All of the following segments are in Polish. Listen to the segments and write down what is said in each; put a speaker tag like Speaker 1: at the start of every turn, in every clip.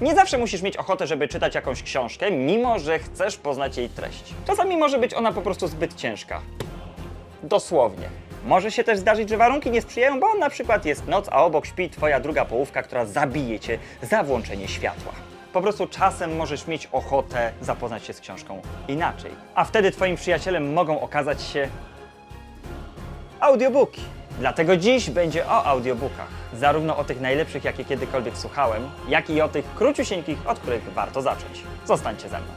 Speaker 1: Nie zawsze musisz mieć ochotę, żeby czytać jakąś książkę, mimo że chcesz poznać jej treść. Czasami może być ona po prostu zbyt ciężka. Dosłownie. Może się też zdarzyć, że warunki nie sprzyjają, bo na przykład jest noc, a obok śpi twoja druga połówka, która zabije cię za włączenie światła. Po prostu czasem możesz mieć ochotę zapoznać się z książką inaczej. A wtedy twoim przyjacielem mogą okazać się audiobooki. Dlatego dziś będzie o audiobookach. Zarówno o tych najlepszych, jakie kiedykolwiek słuchałem, jak i o tych króciusieńkich, od których warto zacząć. Zostańcie ze mną.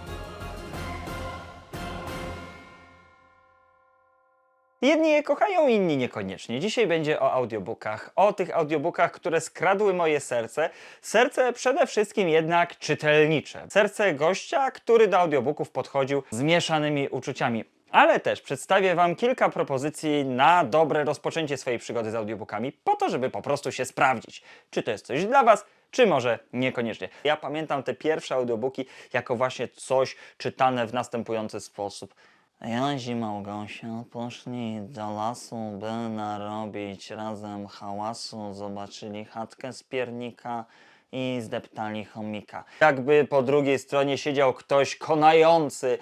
Speaker 1: Jedni je kochają, inni niekoniecznie. Dzisiaj będzie o audiobookach. O tych audiobookach, które skradły moje serce. Serce przede wszystkim jednak czytelnicze. Serce gościa, który do audiobooków podchodził z mieszanymi uczuciami. Ale też przedstawię Wam kilka propozycji na dobre rozpoczęcie swojej przygody z audiobookami, po to, żeby po prostu się sprawdzić, czy to jest coś dla Was, czy może niekoniecznie. Ja pamiętam te pierwsze audiobooki jako właśnie coś czytane w następujący sposób. Jazi Małgosia poszli do lasu, by narobić razem hałasu. Zobaczyli chatkę z piernika i zdeptali chomika. Jakby po drugiej stronie siedział ktoś konający.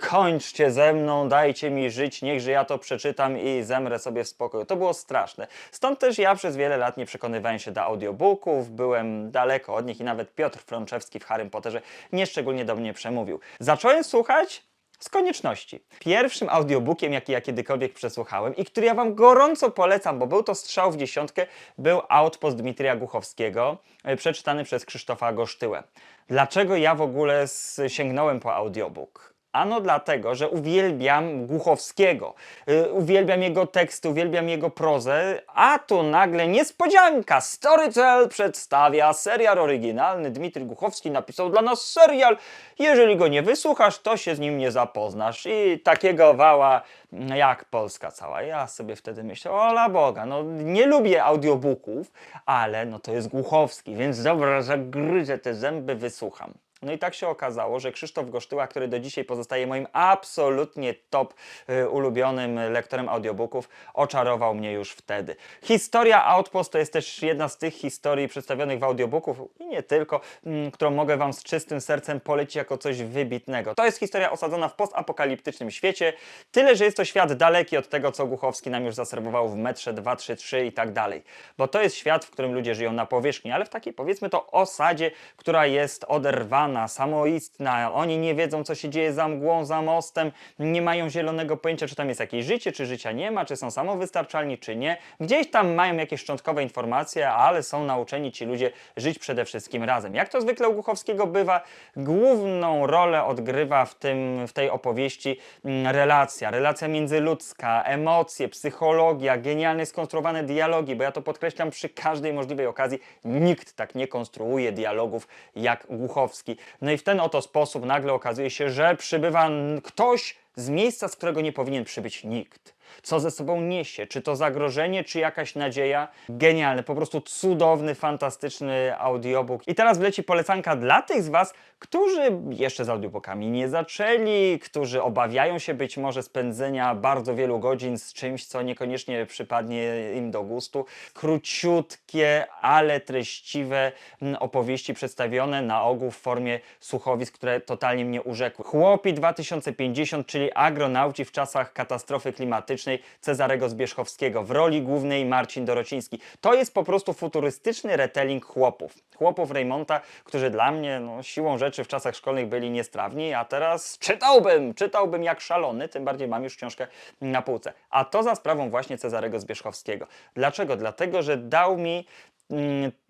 Speaker 1: Kończcie ze mną, dajcie mi żyć, niechże ja to przeczytam i zemrę sobie w spokoju. To było straszne. Stąd też ja przez wiele lat nie przekonywałem się do audiobooków, byłem daleko od nich i nawet Piotr Frączewski w Harrym Potterze nieszczególnie do mnie przemówił. Zacząłem słuchać z konieczności. Pierwszym audiobookiem, jaki ja kiedykolwiek przesłuchałem i który ja Wam gorąco polecam, bo był to strzał w dziesiątkę, był Outpost Dmitrija Głuchowskiego, e, przeczytany przez Krzysztofa Gosztyłę. Dlaczego ja w ogóle sięgnąłem po audiobook? Ano dlatego, że uwielbiam Głuchowskiego, y, uwielbiam jego teksty, uwielbiam jego prozę, a tu nagle niespodzianka! Storytel przedstawia serial oryginalny. Dmitry Głuchowski napisał dla nas serial. Jeżeli go nie wysłuchasz, to się z nim nie zapoznasz. I takiego wała mm, jak Polska cała. Ja sobie wtedy myślę, ola Boga, no nie lubię audiobooków, ale no to jest Głuchowski, więc dobra, zagryzę te zęby, wysłucham. No i tak się okazało, że Krzysztof Gosztyła, który do dzisiaj pozostaje moim absolutnie top y, ulubionym lektorem audiobooków, oczarował mnie już wtedy. Historia Outpost to jest też jedna z tych historii przedstawionych w audiobooków i nie tylko, mm, którą mogę Wam z czystym sercem polecić jako coś wybitnego. To jest historia osadzona w postapokaliptycznym świecie, tyle, że jest to świat daleki od tego, co Głuchowski nam już zaserwował w metrze 2, 3, 3 i tak dalej. Bo to jest świat, w którym ludzie żyją na powierzchni, ale w takiej powiedzmy to osadzie, która jest oderwana, samoistna. Oni nie wiedzą, co się dzieje za mgłą, za mostem, nie mają zielonego pojęcia, czy tam jest jakieś życie, czy życia nie ma, czy są samowystarczalni, czy nie. Gdzieś tam mają jakieś szczątkowe informacje, ale są nauczeni ci ludzie żyć przede wszystkim razem. Jak to zwykle u Głuchowskiego bywa, główną rolę odgrywa w, tym, w tej opowieści mm, relacja, relacja międzyludzka, emocje, psychologia, genialnie skonstruowane dialogi, bo ja to podkreślam przy każdej możliwej okazji, nikt tak nie konstruuje dialogów jak Głuchowski. No i w ten oto sposób nagle okazuje się, że przybywa ktoś z miejsca, z którego nie powinien przybyć nikt. Co ze sobą niesie? Czy to zagrożenie, czy jakaś nadzieja? Genialny, po prostu cudowny, fantastyczny audiobook. I teraz wleci polecanka dla tych z Was, którzy jeszcze z audiobookami nie zaczęli, którzy obawiają się być może spędzenia bardzo wielu godzin z czymś, co niekoniecznie przypadnie im do gustu. Króciutkie, ale treściwe mm, opowieści przedstawione na ogół w formie słuchowisk, które totalnie mnie urzekły. Chłopi 2050, czyli agronauci w czasach katastrofy klimatycznej Cezarego Zbierzchowskiego. W roli głównej Marcin Dorociński. To jest po prostu futurystyczny retelling chłopów. Chłopów Raymonta, którzy dla mnie no, siłą rzeczy w czasach szkolnych byli niestrawni, a teraz czytałbym, czytałbym jak szalony, tym bardziej mam już książkę na półce. A to za sprawą właśnie Cezarego Zbierzchowskiego. Dlaczego? Dlatego, że dał mi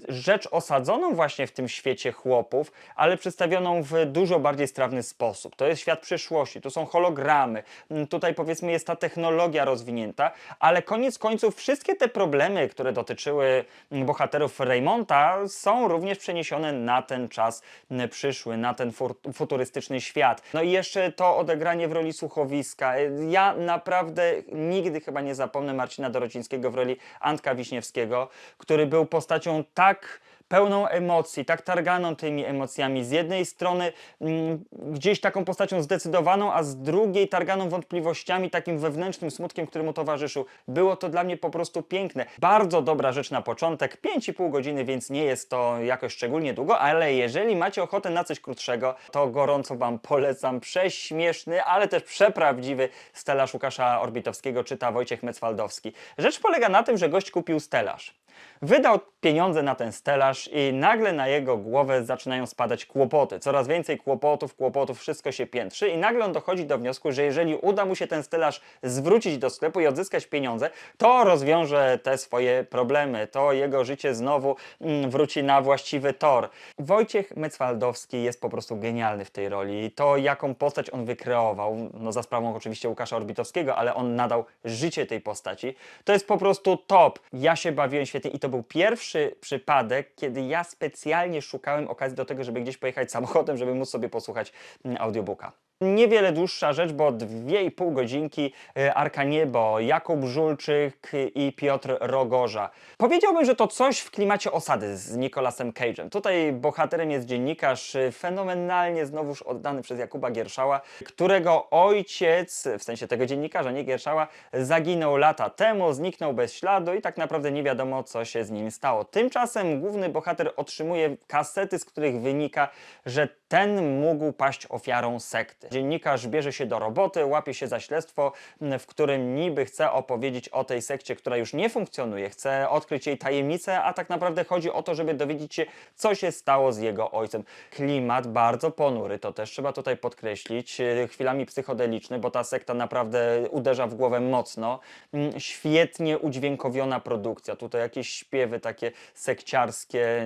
Speaker 1: rzecz osadzoną właśnie w tym świecie chłopów, ale przedstawioną w dużo bardziej strawny sposób. To jest świat przyszłości, tu są hologramy, mm, tutaj powiedzmy jest ta technologia rozwinięta, ale koniec końców wszystkie te problemy, które dotyczyły mm, bohaterów Raymonta są również przeniesione na ten czas mm, przyszły, na ten futurystyczny świat. No i jeszcze to odegranie w roli słuchowiska. Ja naprawdę nigdy chyba nie zapomnę Marcina Dorocińskiego w roli Antka Wiśniewskiego, który był postacią tak pełną emocji, tak targaną tymi emocjami. Z jednej strony mm, gdzieś taką postacią zdecydowaną, a z drugiej targaną wątpliwościami, takim wewnętrznym smutkiem, który mu towarzyszył. Było to dla mnie po prostu piękne. Bardzo dobra rzecz na początek, 5,5 godziny, więc nie jest to jakoś szczególnie długo, ale jeżeli macie ochotę na coś krótszego, to gorąco Wam polecam prześmieszny, ale też przeprawdziwy stelaż Łukasza Orbitowskiego, czyta Wojciech Mecwaldowski. Rzecz polega na tym, że gość kupił stelaż. Wydał pieniądze na ten stelaż i nagle na jego głowę zaczynają spadać kłopoty. Coraz więcej kłopotów, kłopotów, wszystko się piętrzy i nagle on dochodzi do wniosku, że jeżeli uda mu się ten stelaż zwrócić do sklepu i odzyskać pieniądze, to rozwiąże te swoje problemy, to jego życie znowu mm, wróci na właściwy tor. Wojciech Mecwaldowski jest po prostu genialny w tej roli. To, jaką postać on wykreował, no za sprawą oczywiście Łukasza Orbitowskiego, ale on nadał życie tej postaci, to jest po prostu top. Ja się bawiłem świetnie i to był pierwszy przypadek, kiedy ja specjalnie szukałem okazji do tego, żeby gdzieś pojechać samochodem, żeby móc sobie posłuchać mm, audiobooka. Niewiele dłuższa rzecz, bo 2,5 godzinki y, Arka Niebo, Jakub Żulczyk i Piotr Rogorza. Powiedziałbym, że to coś w klimacie osady z Nicolasem Cage'em. Tutaj bohaterem jest dziennikarz y, fenomenalnie znowuż oddany przez Jakuba Gierszała, którego ojciec, w sensie tego dziennikarza, nie Gierszała, zaginął lata temu, zniknął bez śladu i tak naprawdę nie wiadomo, co się z nim stało. Tymczasem główny bohater otrzymuje kasety, z których wynika, że ten mógł paść ofiarą sekty. Dziennikarz bierze się do roboty, łapie się za śledztwo, w którym niby chce opowiedzieć o tej sekcie, która już nie funkcjonuje, chce odkryć jej tajemnicę, a tak naprawdę chodzi o to, żeby dowiedzieć się, co się stało z jego ojcem. Klimat bardzo ponury, to też trzeba tutaj podkreślić, e, chwilami psychodeliczny, bo ta sekta naprawdę uderza w głowę mocno. Mm, Świetnie udźwiękowiona produkcja, tutaj jakieś śpiewy takie sekciarskie,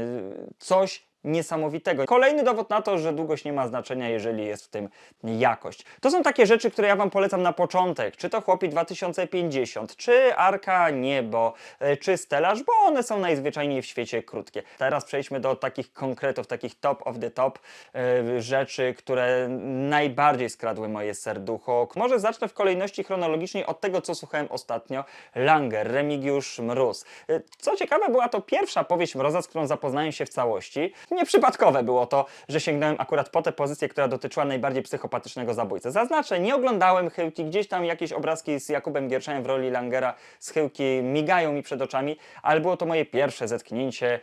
Speaker 1: coś niesamowitego. Kolejny dowód na to, że długość nie ma znaczenia, jeżeli jest w tym jakość. To są takie rzeczy, które ja Wam polecam na początek. Czy to Chłopi 2050, czy Arka Niebo, e, czy Stelaż, bo one są najzwyczajniej w świecie krótkie. Teraz przejdźmy do takich konkretów, takich top of the top e, rzeczy, które najbardziej skradły moje serducho. Może zacznę w kolejności chronologicznej od tego, co słuchałem ostatnio. Langer, Remigiusz Mróz. E, Co ciekawe, była to pierwsza powieść Mroza, z którą zapoznałem się w całości. Nieprzypadkowe było to, że sięgnąłem akurat po tę pozycję, która dotyczyła najbardziej psychopatycznego zabójcy. Zaznaczę, nie oglądałem Chyłki, gdzieś tam jakieś obrazki z Jakubem Gierszem w roli Langera z Chyłki migają mi przed oczami, ale było to moje pierwsze zetknięcie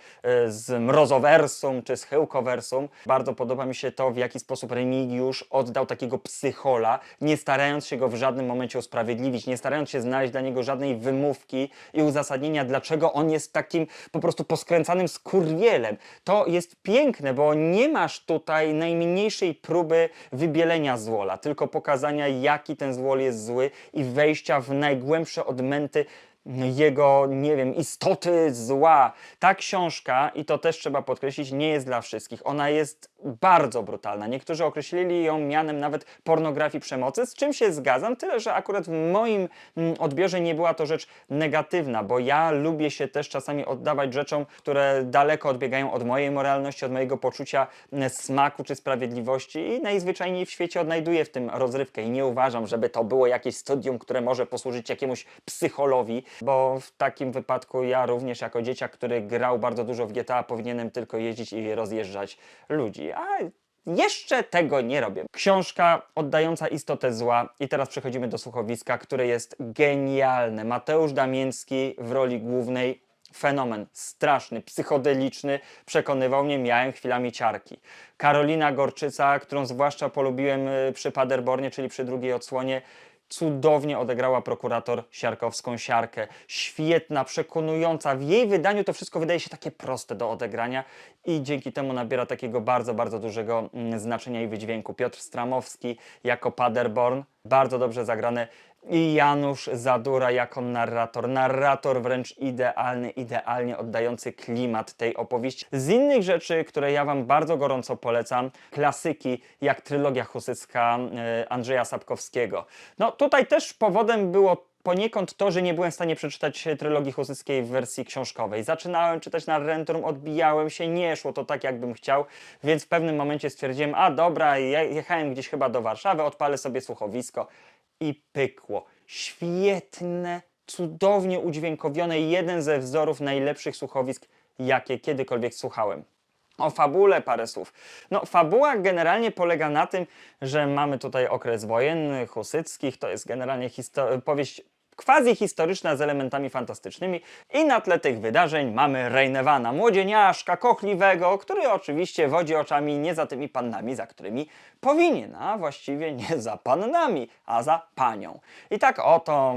Speaker 1: y, z mrozowersum czy z Chyłkowersum. Bardzo podoba mi się to, w jaki sposób Remigiusz oddał takiego psychola, nie starając się go w żadnym momencie usprawiedliwić, nie starając się znaleźć dla niego żadnej wymówki i uzasadnienia, dlaczego on jest takim po prostu poskręcanym skurwielem. To jest piękne, bo nie masz tutaj najmniejszej próby wybielenia złola, tylko pokazania, jaki ten złol jest zły i wejścia w najgłębsze odmęty jego, nie wiem, istoty zła. Ta książka, i to też trzeba podkreślić, nie jest dla wszystkich. Ona jest bardzo brutalna. Niektórzy określili ją mianem nawet pornografii przemocy, z czym się zgadzam, tyle że akurat w moim mm, odbiorze nie była to rzecz negatywna, bo ja lubię się też czasami oddawać rzeczom, które daleko odbiegają od mojej moralności, od mojego poczucia mm, smaku czy sprawiedliwości i najzwyczajniej w świecie odnajduję w tym rozrywkę i nie uważam, żeby to było jakieś studium, które może posłużyć jakiemuś psycholowi, bo w takim wypadku ja również jako dzieciak, który grał bardzo dużo w GTA, powinienem tylko jeździć i rozjeżdżać ludzi. A jeszcze tego nie robię. Książka oddająca istotę zła i teraz przechodzimy do słuchowiska, które jest genialne. Mateusz Damiński w roli głównej fenomen, straszny, psychodeliczny, przekonywał mnie, miałem chwilami ciarki. Karolina Gorczyca, którą zwłaszcza polubiłem y, przy Paderbornie, czyli przy drugiej odsłonie, cudownie odegrała prokurator Siarkowską Siarkę. Świetna, przekonująca. W jej wydaniu to wszystko wydaje się takie proste do odegrania i dzięki temu nabiera takiego bardzo, bardzo dużego mm, znaczenia i wydźwięku. Piotr Stramowski jako Paderborn, bardzo dobrze zagrane i Janusz Zadura jako narrator. Narrator wręcz idealny, idealnie oddający klimat tej opowieści. Z innych rzeczy, które ja Wam bardzo gorąco polecam, klasyki jak trylogia husycka e, Andrzeja Sapkowskiego. No tutaj też powodem było poniekąd to, że nie byłem w stanie przeczytać trylogii husyckiej w wersji książkowej. Zaczynałem czytać na Rentrum, odbijałem się, nie szło to tak, jakbym chciał, więc w pewnym momencie stwierdziłem, a dobra, je- jechałem gdzieś chyba do Warszawy, odpalę sobie słuchowisko i pykło. Świetne, cudownie udźwiękowione, jeden ze wzorów najlepszych słuchowisk jakie kiedykolwiek słuchałem. O fabule parę słów. No, fabuła generalnie polega na tym, że mamy tutaj okres wojenny, husyckich, to jest generalnie powieść quasi historyczna z elementami fantastycznymi i na tle tych wydarzeń mamy Rejnewana, młodzieniaszka, kochliwego, który oczywiście wodzi oczami nie za tymi pannami, za którymi powinien, a właściwie nie za pannami, a za panią. I tak oto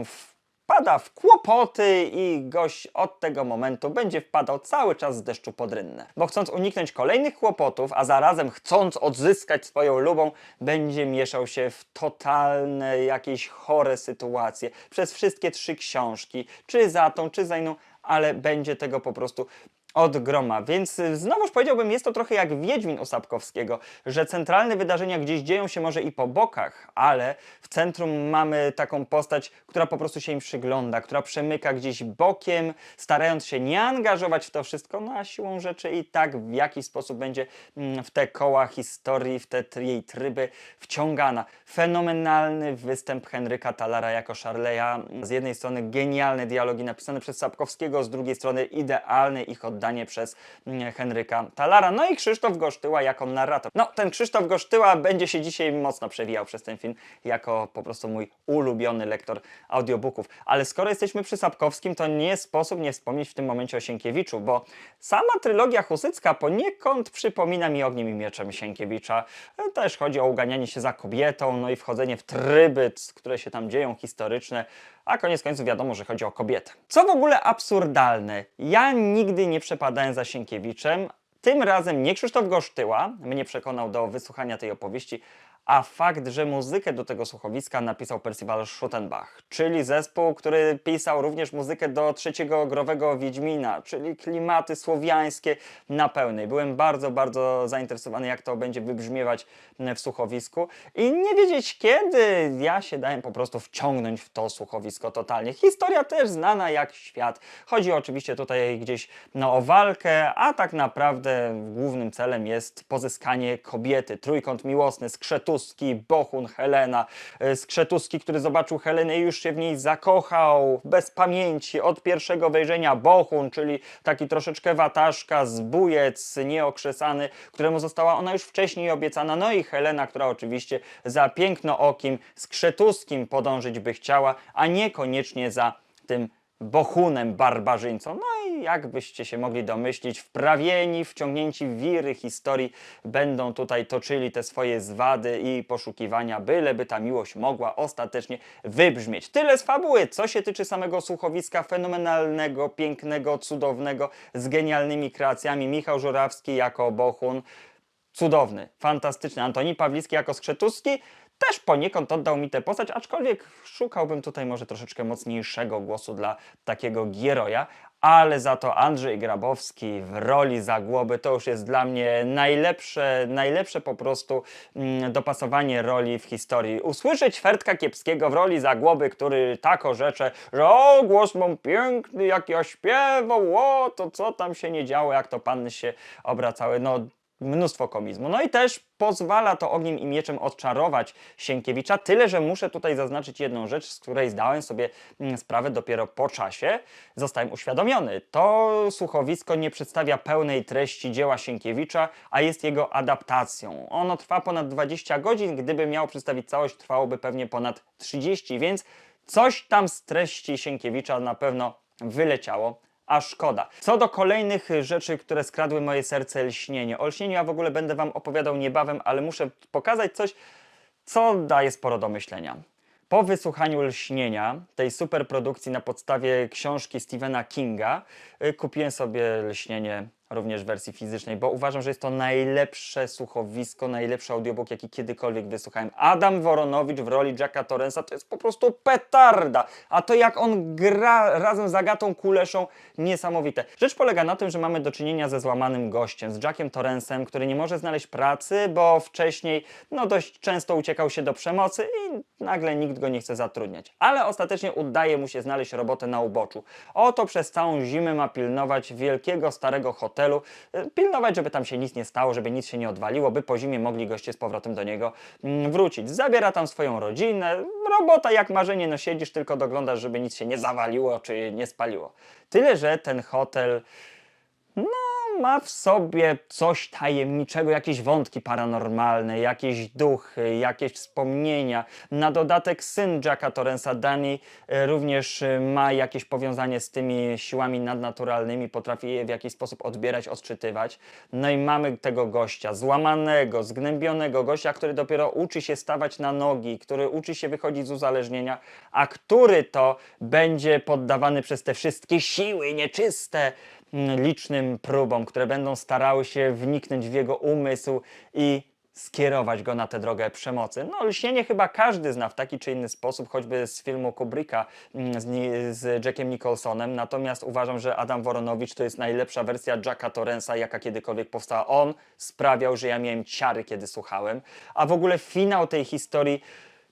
Speaker 1: wpada w kłopoty i gość od tego momentu będzie wpadał cały czas z deszczu pod rynnę. Bo chcąc uniknąć kolejnych kłopotów, a zarazem chcąc odzyskać swoją lubą, będzie mieszał się w totalne jakieś chore sytuacje przez wszystkie trzy książki, czy za tą, czy za inną, ale będzie tego po prostu od groma, więc y, znowuż powiedziałbym, jest to trochę jak Wiedźmin u Sapkowskiego, że centralne wydarzenia gdzieś dzieją się może i po bokach, ale w centrum mamy taką postać, która po prostu się im przygląda, która przemyka gdzieś bokiem, starając się nie angażować w to wszystko, no a siłą rzeczy i tak w jakiś sposób będzie mm, w te koła historii, w te jej tryby wciągana. Fenomenalny występ Henryka Talara jako Charleya. Z jednej strony genialne dialogi napisane przez Sapkowskiego, z drugiej strony idealne ich oddanie przez mm, Henryka Talara. No i Krzysztof Gosztyła jako narrator. No, ten Krzysztof Gosztyła będzie się dzisiaj mocno przewijał przez ten film, jako po prostu mój ulubiony lektor audiobooków. Ale skoro jesteśmy przy Sapkowskim, to nie sposób nie wspomnieć w tym momencie o Sienkiewiczu, bo sama trylogia husycka poniekąd przypomina mi Ogniem i Mieczem Sienkiewicza. E, Też chodzi o uganianie się za kobietą, no i wchodzenie w tryby, które się tam dzieją, historyczne, a koniec końców wiadomo, że chodzi o kobietę. Co w ogóle absurdalne, ja nigdy nie przepadałem za Sienkiewiczem, tym razem nie Krzysztof Gosztyła mnie przekonał do wysłuchania tej opowieści, a fakt, że muzykę do tego słuchowiska napisał Percival Schuttenbach, czyli zespół, który pisał również muzykę do trzeciego growego Wiedźmina, czyli klimaty słowiańskie na pełnej. Byłem bardzo, bardzo zainteresowany, jak to będzie wybrzmiewać w słuchowisku i nie wiedzieć kiedy ja się dałem po prostu wciągnąć w to słuchowisko totalnie. Historia też znana jak świat. Chodzi oczywiście tutaj gdzieś no, o walkę, a tak naprawdę głównym celem jest pozyskanie kobiety. Trójkąt miłosny, Skrzetuski, Bohun, Helena. E, Skrzetuski, który zobaczył Helenę i już się w niej zakochał, bez pamięci, od pierwszego wejrzenia Bohun, czyli taki troszeczkę wataszka, zbójec, nieokrzesany, któremu została ona już wcześniej obiecana. No i Helena, która oczywiście za pięknookim Skrzetuskim podążyć by chciała, a niekoniecznie za tym Bohunem barbarzyńcą. No i jakbyście się mogli domyślić, wprawieni, wciągnięci w wiry historii będą tutaj toczyli te swoje zwady i poszukiwania, byleby ta miłość mogła ostatecznie wybrzmieć. Tyle z fabuły. Co się tyczy samego słuchowiska fenomenalnego, pięknego, cudownego, z genialnymi kreacjami. Michał Żurawski jako Bohun, cudowny, fantastyczny. Antoni Pawlicki jako Skrzetuski też poniekąd oddał mi tę postać, aczkolwiek szukałbym tutaj może troszeczkę mocniejszego głosu dla takiego Gieroja, ale za to Andrzej Grabowski w roli Zagłoby to już jest dla mnie najlepsze, najlepsze po prostu mm, dopasowanie roli w historii. Usłyszeć Fertka Kiepskiego w roli Zagłoby, który tak orzecze, że o, głos mam piękny, jak ja śpiewał, o, to co tam się nie działo, jak to panny się obracały, no mnóstwo komizmu. No i też pozwala to ogniem i mieczem odczarować Sienkiewicza, tyle że muszę tutaj zaznaczyć jedną rzecz, z której zdałem sobie mm, sprawę dopiero po czasie. Zostałem uświadomiony. To słuchowisko nie przedstawia pełnej treści dzieła Sienkiewicza, a jest jego adaptacją. Ono trwa ponad 20 godzin, gdyby miało przedstawić całość, trwałoby pewnie ponad 30, więc coś tam z treści Sienkiewicza na pewno wyleciało a szkoda. Co do kolejnych rzeczy, które skradły moje serce lśnienie. O lśnieniu ja w ogóle będę Wam opowiadał niebawem, ale muszę pokazać coś, co daje sporo do myślenia. Po wysłuchaniu lśnienia, tej super produkcji na podstawie książki Stephena Kinga, y, kupiłem sobie lśnienie również w wersji fizycznej, bo uważam, że jest to najlepsze słuchowisko, najlepszy audiobook, jaki kiedykolwiek wysłuchałem. Adam Woronowicz w roli Jacka Torrensa to jest po prostu petarda, a to jak on gra razem z Agatą Kuleszą, niesamowite. Rzecz polega na tym, że mamy do czynienia ze złamanym gościem, z Jackiem Torrensem, który nie może znaleźć pracy, bo wcześniej no dość często uciekał się do przemocy i nagle nikt go nie chce zatrudniać. Ale ostatecznie udaje mu się znaleźć robotę na uboczu. Oto przez całą zimę ma pilnować wielkiego starego hotelu, y, pilnować, żeby tam się nic nie stało, żeby nic się nie odwaliło, by po zimie mogli goście z powrotem do niego mm, wrócić. Zabiera tam swoją rodzinę, robota jak marzenie, no siedzisz tylko doglądasz, żeby nic się nie zawaliło czy nie spaliło. Tyle, że ten hotel ma w sobie coś tajemniczego, jakieś wątki paranormalne, jakieś duchy, jakieś wspomnienia. Na dodatek syn Jacka Torrensa, Danny, e, również e, ma jakieś powiązanie z tymi siłami nadnaturalnymi, potrafi je w jakiś sposób odbierać, odczytywać. No i mamy tego gościa, złamanego, zgnębionego gościa, który dopiero uczy się stawać na nogi, który uczy się wychodzić z uzależnienia, a który to będzie poddawany przez te wszystkie siły nieczyste, licznym próbom, które będą starały się wniknąć w jego umysł i skierować go na tę drogę przemocy. No, lśnienie chyba każdy zna w taki czy inny sposób, choćby z filmu Kubricka mm, z, z Jackiem Nicholsonem. Natomiast uważam, że Adam Woronowicz to jest najlepsza wersja Jacka Torrensa, jaka kiedykolwiek powstała. On sprawiał, że ja miałem ciary, kiedy słuchałem. A w ogóle finał tej historii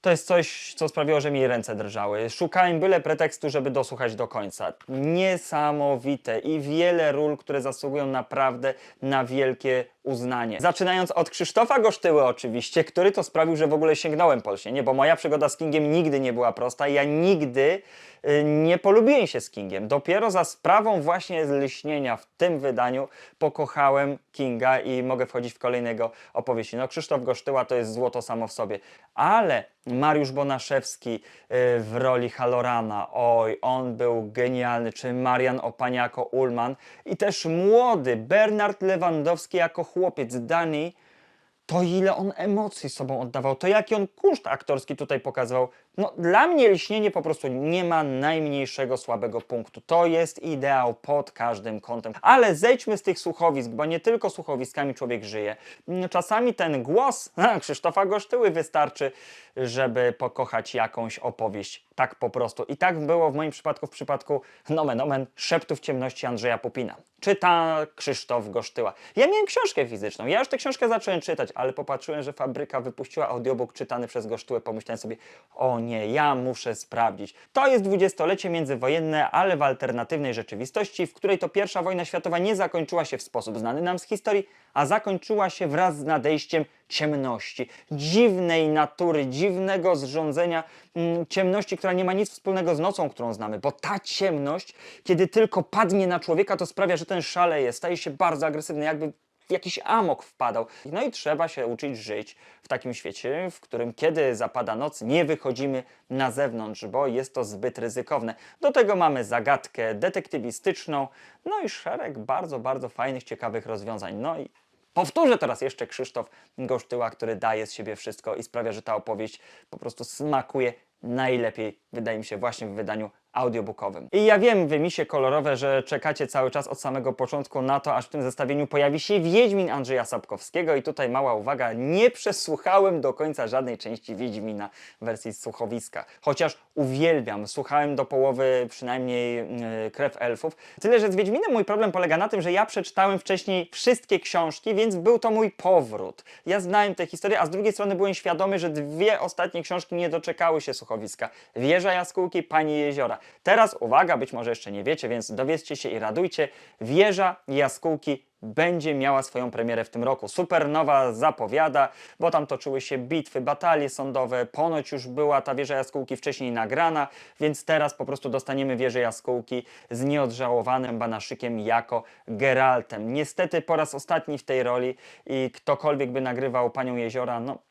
Speaker 1: to jest coś, co sprawiło, że mi ręce drżały. Szukałem byle pretekstu, żeby dosłuchać do końca. Niesamowite i wiele ról, które zasługują naprawdę na wielkie uznanie. Zaczynając od Krzysztofa Gosztyły oczywiście, który to sprawił, że w ogóle sięgnąłem po lśnienie, bo moja przygoda z Kingiem nigdy nie była prosta. Ja nigdy y, nie polubiłem się z Kingiem. Dopiero za sprawą właśnie lśnienia w tym wydaniu pokochałem Kinga i mogę wchodzić w kolejnego opowieści. No Krzysztof Gosztyła to jest złoto samo w sobie, ale Mariusz Bonaszewski y, w roli Halorana, oj, on był genialny, czy Marian Opaniako-Ullman i też młody Bernard Lewandowski jako chłopiec Dani, to ile on emocji sobą oddawał, to jaki on kunszt aktorski tutaj pokazywał. No dla mnie Lśnienie po prostu nie ma najmniejszego słabego punktu. To jest ideał pod każdym kątem. Ale zejdźmy z tych słuchowisk, bo nie tylko słuchowiskami człowiek żyje. Mm, Czasami ten głos Krzysztofa Gosztyły wystarczy, żeby pokochać jakąś opowieść. Tak po prostu. I tak było w moim przypadku, w przypadku nomen omen, Szeptów ciemności Andrzeja Pupina. Czyta Krzysztof Gosztyła. Ja miałem książkę fizyczną. Ja już tę książkę zacząłem czytać, ale popatrzyłem, że fabryka wypuściła audiobook czytany przez Gosztyłę. Pomyślałem sobie, o nie, ja muszę sprawdzić. To jest dwudziestolecie międzywojenne, ale w alternatywnej rzeczywistości, w której to pierwsza wojna światowa nie zakończyła się w sposób znany nam z historii, a zakończyła się wraz z nadejściem ciemności, dziwnej natury, dziwnego zrządzenia, mm, ciemności, która nie ma nic wspólnego z nocą, którą znamy, bo ta ciemność, kiedy tylko padnie na człowieka, to sprawia, że ten szaleje, staje się bardzo agresywny, jakby jakiś amok wpadał. No i trzeba się uczyć żyć w takim świecie, w którym kiedy zapada noc, nie wychodzimy na zewnątrz, bo jest to zbyt ryzykowne. Do tego mamy zagadkę detektywistyczną, no i szereg bardzo, bardzo fajnych, ciekawych rozwiązań. No i Powtórzę teraz jeszcze Krzysztof Gosztyła, który daje z siebie wszystko i sprawia, że ta opowieść po prostu smakuje najlepiej, wydaje mi się, właśnie w wydaniu audiobookowym. I ja wiem, wy misie kolorowe, że czekacie cały czas od samego początku na to, aż w tym zestawieniu pojawi się Wiedźmin Andrzeja Sapkowskiego i tutaj mała uwaga, nie przesłuchałem do końca żadnej części Wiedźmina w wersji słuchowiska, chociaż uwielbiam, słuchałem do połowy przynajmniej yy, Krew Elfów. Tyle, że z Wiedźminem mój problem polega na tym, że ja przeczytałem wcześniej wszystkie książki, więc był to mój powrót. Ja znałem tę historię, a z drugiej strony byłem świadomy, że dwie ostatnie książki nie doczekały się słuchowiska. Wieża Jaskółki, Pani Jeziora. Teraz uwaga, być może jeszcze nie wiecie, więc dowiedzcie się i radujcie. Wieża Jaskółki będzie miała swoją premierę w tym roku. Supernowa zapowiada, bo tam toczyły się bitwy, batalie sądowe, ponoć już była ta wieża jaskółki wcześniej nagrana, więc teraz po prostu dostaniemy wieżę jaskółki z nieodżałowanym Banaszykiem jako Geraltem. Niestety po raz ostatni w tej roli i ktokolwiek by nagrywał Panią Jeziora, no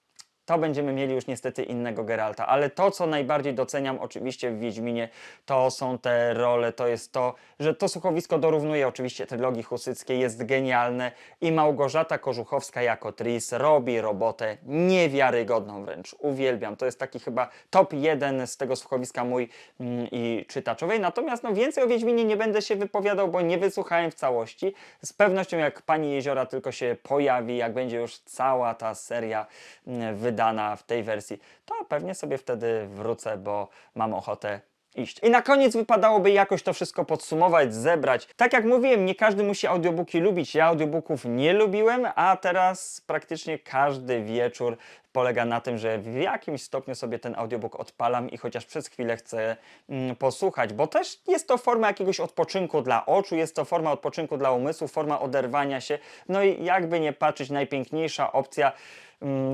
Speaker 1: to będziemy mieli już niestety innego Geralta. Ale to, co najbardziej doceniam oczywiście w Wiedźminie, to są te role, to jest to, że to słuchowisko dorównuje oczywiście trylogii husyckiej, jest genialne i Małgorzata Kożuchowska jako Tris robi robotę niewiarygodną wręcz. Uwielbiam. To jest taki chyba top jeden z tego słuchowiska mój mm, i czytaczowej. Natomiast no, więcej o Wiedźminie nie będę się wypowiadał, bo nie wysłuchałem w całości. Z pewnością jak Pani Jeziora tylko się pojawi, jak będzie już cała ta seria mm, wydana w tej wersji, to pewnie sobie wtedy wrócę, bo mam ochotę iść. I na koniec wypadałoby jakoś to wszystko podsumować, zebrać. Tak jak mówiłem, nie każdy musi audiobooki lubić. Ja audiobooków nie lubiłem, a teraz praktycznie każdy wieczór polega na tym, że w jakimś stopniu sobie ten audiobook odpalam i chociaż przez chwilę chcę mm, posłuchać, bo też jest to forma jakiegoś odpoczynku dla oczu, jest to forma odpoczynku dla umysłu, forma oderwania się. No i jakby nie patrzeć, najpiękniejsza opcja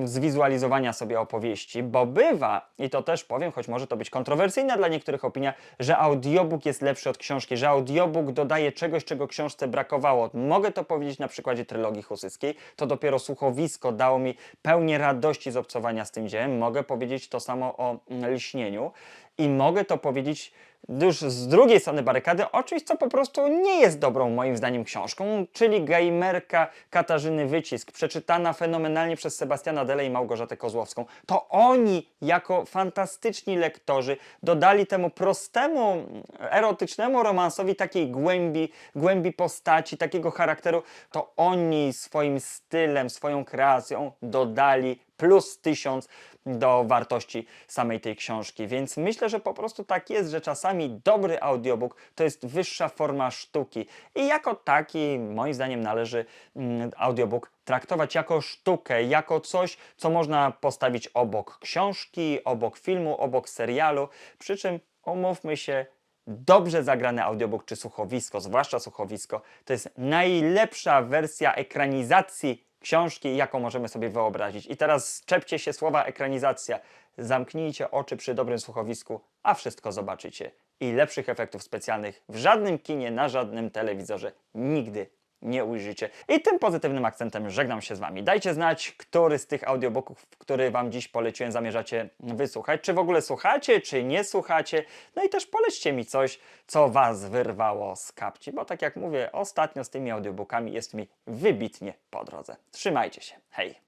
Speaker 1: zwizualizowania sobie opowieści, bo bywa, i to też powiem, choć może to być kontrowersyjna dla niektórych opinia, że audiobook jest lepszy od książki, że audiobook dodaje czegoś, czego książce brakowało. Mogę to powiedzieć na przykładzie trylogii husyckiej, to dopiero słuchowisko dało mi pełnię radości z obcowania z tym dziełem. Mogę powiedzieć to samo o mm, Lśnieniu i mogę to powiedzieć już z drugiej strony barykady o czymś, co po prostu nie jest dobrą moim zdaniem książką, czyli Gejmerka Katarzyny Wycisk, przeczytana fenomenalnie przez Sebastiana Dele i Małgorzatę Kozłowską. To oni jako fantastyczni lektorzy dodali temu prostemu, erotycznemu romansowi takiej głębi, głębi postaci, takiego charakteru, to oni swoim stylem, swoją kreacją dodali plus tysiąc do wartości samej tej książki. Więc myślę, że po prostu tak jest, że czasami dobry audiobook to jest wyższa forma sztuki. I jako taki, moim zdaniem, należy mm, audiobook traktować jako sztukę, jako coś, co można postawić obok książki, obok filmu, obok serialu. Przy czym umówmy się, dobrze zagrany audiobook czy słuchowisko, zwłaszcza słuchowisko, to jest najlepsza wersja ekranizacji książki, jaką możemy sobie wyobrazić. I teraz czepcie się słowa ekranizacja. Zamknijcie oczy przy dobrym słuchowisku, a wszystko zobaczycie. I lepszych efektów specjalnych w żadnym kinie, na żadnym telewizorze nigdy nie ujrzycie. I tym pozytywnym akcentem żegnam się z Wami. Dajcie znać, który z tych audiobooków, który Wam dziś poleciłem, zamierzacie wysłuchać. Czy w ogóle słuchacie, czy nie słuchacie. No i też polećcie mi coś, co Was wyrwało z kapci, bo tak jak mówię, ostatnio z tymi audiobookami jest mi wybitnie po drodze. Trzymajcie się. Hej!